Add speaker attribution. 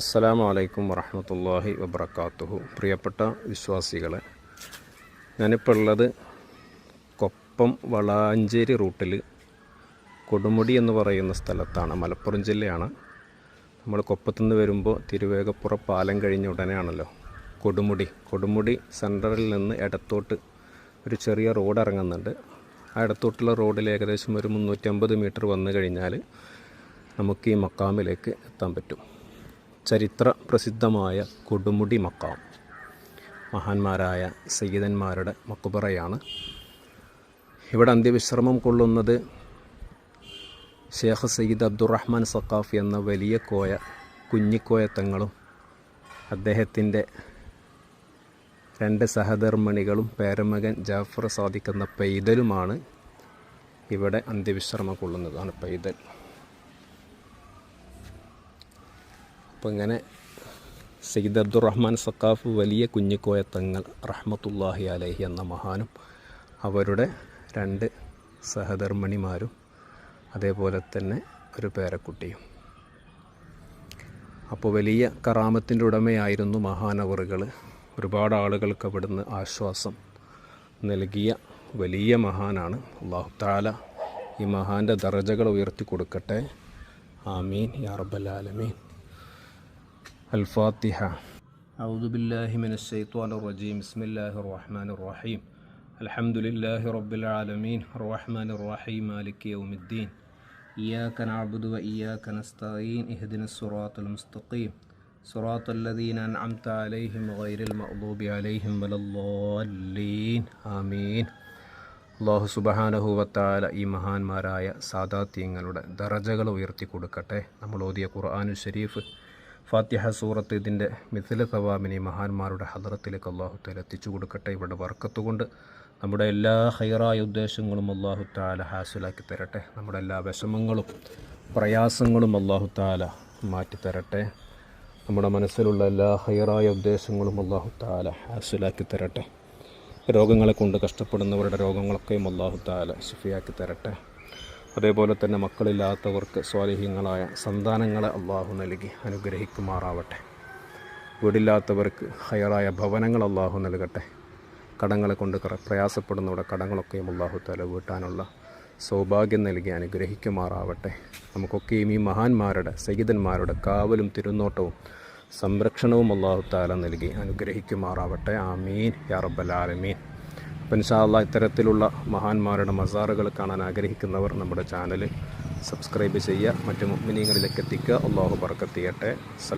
Speaker 1: അസ്സലാമു അലൈക്കും വറഹമത്തല്ലാഹി വബർക്കാത്തുഹു പ്രിയപ്പെട്ട വിശ്വാസികളെ ഞാനിപ്പോൾ ഉള്ളത് കൊപ്പം വളാഞ്ചേരി റൂട്ടിൽ കൊടുമുടി എന്ന് പറയുന്ന സ്ഥലത്താണ് മലപ്പുറം ജില്ലയാണ്. നമ്മൾ കൊപ്പത്തുനിന്ന് വരുമ്പോൾ തിരുവേഗപ്പുറ പാലം കഴിഞ്ഞ ഉടനെയാണല്ലോ കൊടുമുടി. കൊടുമുടി സെന്ററിൽ നിന്ന് ഇടത്തോട്ട് ഒരു ചെറിയ റോഡ് ഇറങ്ങുന്നുണ്ട്. ആ ഇടത്തോട്ടുള്ള റോഡിൽ ഏകദേശം ഒരു മുന്നൂറ്റമ്പത് മീറ്റർ വന്നു കഴിഞ്ഞാൽ നമുക്ക് ഈ മക്കാമിലേക്ക് എത്താൻ പറ്റും. ചരിത്ര പ്രസിദ്ധമായ കൊടുമുടി മക്കാം. മഹാന്മാരായ സയ്യിദന്മാരുടെ മക്കുപറയാണ് ഇവിടെ അന്ത്യവിശ്രമം കൊള്ളുന്നത് ഷേഖ് സയ്യിദ് അബ്ദുറഹ്മാൻ സക്കാഫ് എന്ന വലിയ കോയ കുഞ്ഞിക്കോയ തങ്ങളും അദ്ദേഹത്തിന്റെ രണ്ട് സഹധർമ്മിണികളും പേരമകൻ ജാഫർ സാദിഖ് എന്ന പൈതലുമാണ് ഇവിടെ അന്ത്യവിശ്രമം കൊള്ളുന്നതാണ് പൈതൽ. അപ്പോൾ ഇങ്ങനെ സയ്യിദ് അബ്ദുറഹ്മാൻ സക്കാഫ് വലിയ കുഞ്ഞിക്കോയ തങ്ങൾ റഹ്മത്തുല്ലാഹി അലഹി എന്ന മഹാനും അവരുടെ രണ്ട് സഹധർമ്മിണിമാരും അതേപോലെ തന്നെ ഒരു പേരക്കുട്ടിയും. അപ്പോൾ വലിയ കറാമത്തിന്റെ ഉടമയായിരുന്നു മഹാനവറുകൾ ഒരുപാട് ആളുകൾക്ക് അവിടുന്ന് ആശ്വാസം നൽകിയ വലിയ മഹാനാണ്. അള്ളാഹു താല ഈ മഹാന്റെ ദർജകൾ ഉയർത്തി കൊടുക്കട്ടെ. ആമീൻ. യാ റബ്ബൽ ആലമീൻ. الفاتحة أعوذ بالله من الشيطان الرجيم بسم الله الرحمن الرحيم الحمد لله رب العالمين الرحمن الرحيم مالك يوم الدين إياك نعبد وإياك نستعين اهدنا الصراط المستقيم صراط الذين أنعمت عليهم غير المغضوب عليهم ولا الضالين آمين അള്ളാഹു സുബഹാനഹുവത്താല ഈ മഹാന്മാരായ സാദാത്യങ്ങളുടെ ദറജകൾ ഉയർത്തി കൊടുക്കട്ടെ നമ്മൾ ഓതിയ ഖുർആാനു ഷരീഫ് ഫാത്തിഹ സൂറത്ത് ഇതിന്റെ മിഥില സവാമിനെ മഹാന്മാരുടെ ഹദറത്തിലേക്ക് അള്ളാഹു താല എത്തിച്ചു കൊടുക്കട്ടെ. ഇവരുടെ വർക്കത്തുകൊണ്ട് നമ്മുടെ എല്ലാ ഹൈറായ ഉദ്ദേശങ്ങളും അള്ളാഹു താല ഹാസിലാക്കി തരട്ടെ. നമ്മുടെ എല്ലാ വിഷമങ്ങളും പ്രയാസങ്ങളും അള്ളാഹു താല മാറ്റിത്തരട്ടെ നമ്മുടെ മനസ്സിലുള്ള എല്ലാ ഹൈറായ ഉദ്ദേശങ്ങളും അള്ളാഹു താല ഹാസിലാക്കി തരട്ടെ. രോഗങ്ങളെ കൊണ്ട് കഷ്ടപ്പെടുന്നവരുടെ രോഗങ്ങളൊക്കെയും അള്ളാഹു താല ശിഫിയാക്കി തരട്ടെ. അതേപോലെ തന്നെ മക്കളില്ലാത്തവർക്ക് സ്വാലിഹ്യങ്ങളായ സന്താനങ്ങളെ അള്ളാഹു നൽകി അനുഗ്രഹിക്കുമാറാവട്ടെ. വീടില്ലാത്തവർക്ക് ഹയറായ ഭവനങ്ങൾ അള്ളാഹു നൽകട്ടെ. കടങ്ങളെ കൊണ്ട് പ്രയാസപ്പെടുന്നവിടെ കടങ്ങളൊക്കെയും അള്ളാഹു തല വീട്ടാനുള്ള സൗഭാഗ്യം നൽകി അനുഗ്രഹിക്കുമാറാവട്ടെ. നമുക്കൊക്കെയും ഈ മഹാന്മാരുടെ സഹിതന്മാരുടെ കാവലും തിരുനോട്ടവും സംരക്ഷണവും അള്ളാഹു താല നൽകി അനുഗ്രഹിക്കുമാറാവട്ടെ. ആമീൻ. യാ റബ്ബൽ ആലമീൻ. അപ്പം ഇൻഷാല്ല ഇത്തരത്തിലുള്ള മഹാന്മാരുടെ മസാറുകൾ കാണാൻ ആഗ്രഹിക്കുന്നവർ നമ്മുടെ ചാനൽ സബ്സ്ക്രൈബ് ചെയ്യുക മറ്റു മുഗ്മിനീങ്ങളിലേക്ക് എത്തിക്കുക. അള്ളാഹു ബർക്കത്ത്